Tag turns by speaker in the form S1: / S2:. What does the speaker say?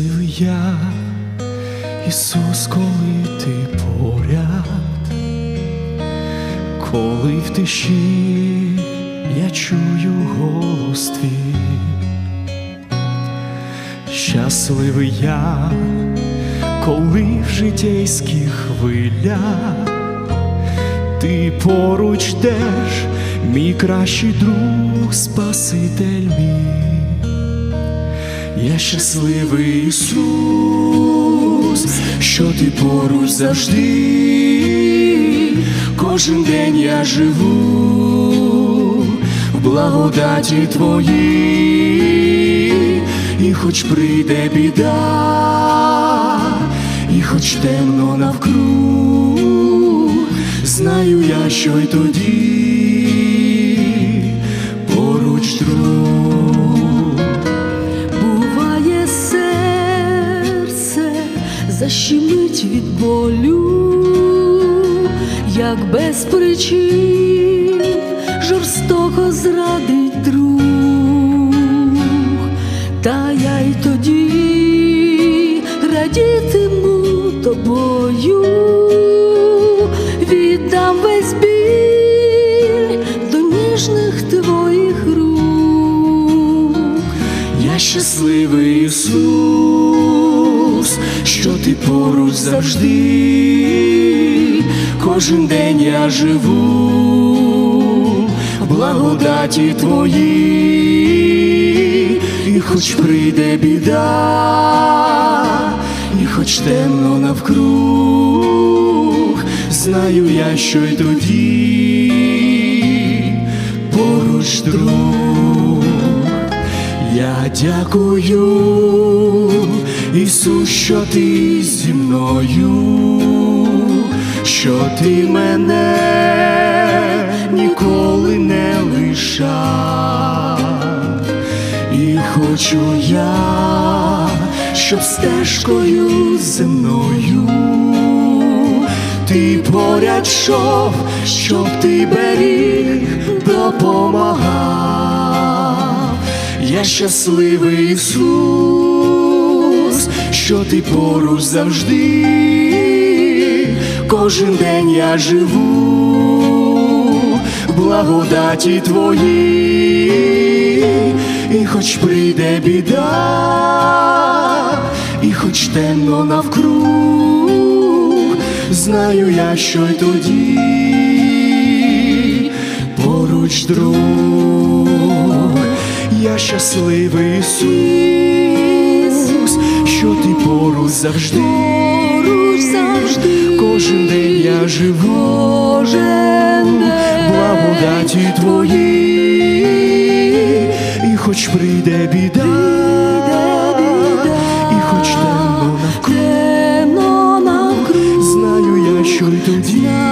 S1: щасливий я, Ісус, коли ти поряд, коли в тиші я чую голос твій, щасливий я, коли в житейських хвилях? Ти поруч теж, мій кращий друг, Спаситель мій. Я щасливий Ісус, що ти поруч завжди, кожен день я живу в благодаті твоїй, і хоч прийде біда, і хоч темно навкруг, знаю я, що й тоді
S2: защемить від болю, як без причин жорстоко зрадить друг, та я й тоді радітиму тобою, віддам весь біль до ніжних твоїх рук.
S1: Я щасливий Ісус, що ти поруч завжди, кожен день я живу благодаті твоїй, і хоч прийде біда, і хоч темно навкруг, знаю я, що й тоді поруч друг. Я дякую, Ісус, що ти зі мною, що ти мене ніколи не лишав, і хочу я, щоб стежкою земною ти поряд йшов, щоб ти беріг, допомагав. Я щасливий Ісус, що ти поруч завжди, кожен день я живу благодаті твоїй, і хоч прийде біда, і хоч темно навкруг, знаю я, що й тоді поруч друг, я щасливий Ісус, що ти поруч завжди,
S2: поруч завжди,
S1: кожен день я живу,
S2: кожен
S1: благодаті твої, і хоч прийде біда, і хоч темно навкруг, знаю я, що й тоді.